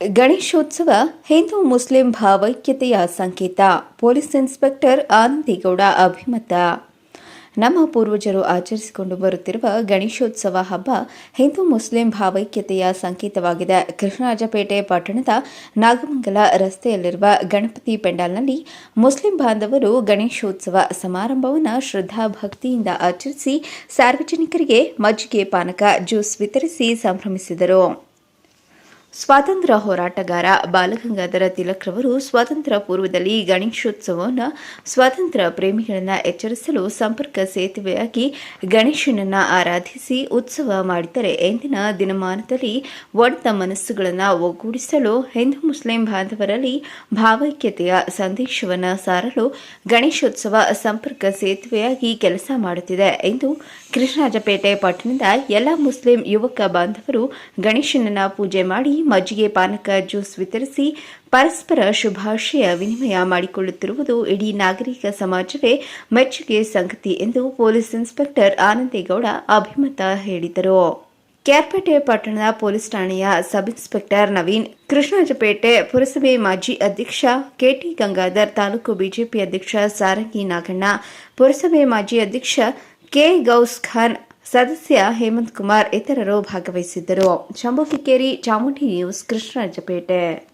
Ganeshotsav Hindu Muslim ಭಾವೈಕ್ಯತೆಯ ಸಂಕೇತ. Police inspector ಆನಂದಿಗೌಡ ಅಭಿಮತ. ನಮ್ಮ ಪೂರ್ವಜರು ಆಚರಿಸಿಕೊಂಡು ಬರುತ್ತಿರುವ ಗಣೇಶೋತ್ಸವ ಹಬ್ಬ ಹಿಂದೂ ಮುಸ್ಲಿಂ ಭಾವೈಕ್ಯತೆಯ ಸಂಕೇತವಾಗಿದೆ. ಕೃಷ್ಣರಾಜಪೇಟೆ ಪಟ್ಟಣದ ನಾಗಮಂಗಲ ರಸ್ತೆಯಲ್ಲಿರುವ ಗಣಪತಿ ಪೆಂಡಾಲ್ನಲ್ಲಿ ಮುಸ್ಲಿಂ ಬಾಂಧವರು ಗಣೇಶೋತ್ಸವ ಸಮಾರಂಭವನ್ನು ಶ್ರದ್ಧಾಭಕ್ತಿಯಿಂದ ಆಚರಿಸಿ ಸಾರ್ವಜನಿಕರಿಗೆ ಮಜ್ಜಿಗೆ ಪಾನಕ ಜ್ಯೂಸ್ ವಿತರಿಸಿ ಸಂಭ್ರಮಿಸಿದರು. ಸ್ವಾತಂತ್ರ್ಯ ಹೋರಾಟಗಾರ ಬಾಲಗಂಗಾಧರ ತಿಲಕ್ರವರು ಸ್ವಾತಂತ್ರ್ಯ ಪೂರ್ವದಲ್ಲಿ ಗಣೇಶೋತ್ಸವವನ್ನು ಸ್ವಾತಂತ್ರ್ಯ ಪ್ರೇಮಿಗಳನ್ನು ಎಚ್ಚರಿಸಲು ಸಂಪರ್ಕ ಸೇತುವೆಯಾಗಿ ಗಣೇಶನನ್ನು ಆರಾಧಿಸಿ ಉತ್ಸವ ಮಾಡಿದರೆ ಎಂದಿನ ದಿನಮಾನದಲ್ಲಿ ಒಡೆದ ಮನಸ್ಸುಗಳನ್ನು ಒಗ್ಗೂಡಿಸಲು ಹಿಂದೂ ಮುಸ್ಲಿಂ ಬಾಂಧವರಲ್ಲಿ ಭಾವೈಕ್ಯತೆಯ ಸಂದೇಶವನ್ನು ಸಾರಲು ಗಣೇಶೋತ್ಸವ ಸಂಪರ್ಕ ಸೇತುವೆಯಾಗಿ ಕೆಲಸ ಮಾಡುತ್ತಿದೆ ಎಂದು ಕೃಷ್ಣರಾಜಪೇಟೆ ಪಟ್ಟಣದ ಎಲ್ಲ ಮುಸ್ಲಿಂ ಯುವಕ ಬಾಂಧವರು ಗಣೇಶನನ್ನ ಪೂಜೆ ಮಾಡಿ ಮಜ್ಜಿಗೆ, ಪಾನಕ, ಜ್ಯೂಸ್ ವಿತರಿಸಿ ಪರಸ್ಪರ ಶುಭಾಶಯ ವಿನಿಮಯ ಮಾಡಿಕೊಳ್ಳುತ್ತಿರುವುದು ಇಡೀ ನಾಗರಿಕ ಸಮಾಜವೇ ಮೆಚ್ಚುಗೆ ಸಂಗತಿ ಎಂದು ಪೊಲೀಸ್ ಇನ್ಸ್ಪೆಕ್ಟರ್ ಆನಂದೇಗೌಡ ಅಭಿಮತ ಹೇಳಿದರು. ಕ್ಯಾರ್ಪೇಟೆ ಪಟ್ಟಣದ ಪೊಲೀಸ್ ಠಾಣೆಯ ಸಬ್ ಇನ್ಸ್ಪೆಕ್ಟರ್ ನವೀನ್, ಕೃಷ್ಣರಾಜಪೇಟೆ ಪುರಸಭೆ ಮಾಜಿ ಅಧ್ಯಕ್ಷ ಕೆಟಿ ಗಂಗಾಧರ್, ತಾಲೂಕು ಬಿಜೆಪಿ ಅಧ್ಯಕ್ಷ ಸಾರಂಗಿ ನಾಗಣ್ಣ, ಪುರಸಭೆ ಮಾಜಿ ಅಧ್ಯಕ್ಷ ಕೆ ಗೌಸ್ ಖಾನ್ ಸದಸ್ಯ ಹೇಮಂತ್ ಕುಮಾರ್ ಇತರರು ಭಾಗವಹಿಸಿದ್ದರು. ಶಂಭು ಕಿಕ್ಕೇರಿ ಚಾಮುಂಡಿ ನ್ಯೂಸ್ ಕೃಷ್ಣರಾಜಪೇಟೆ.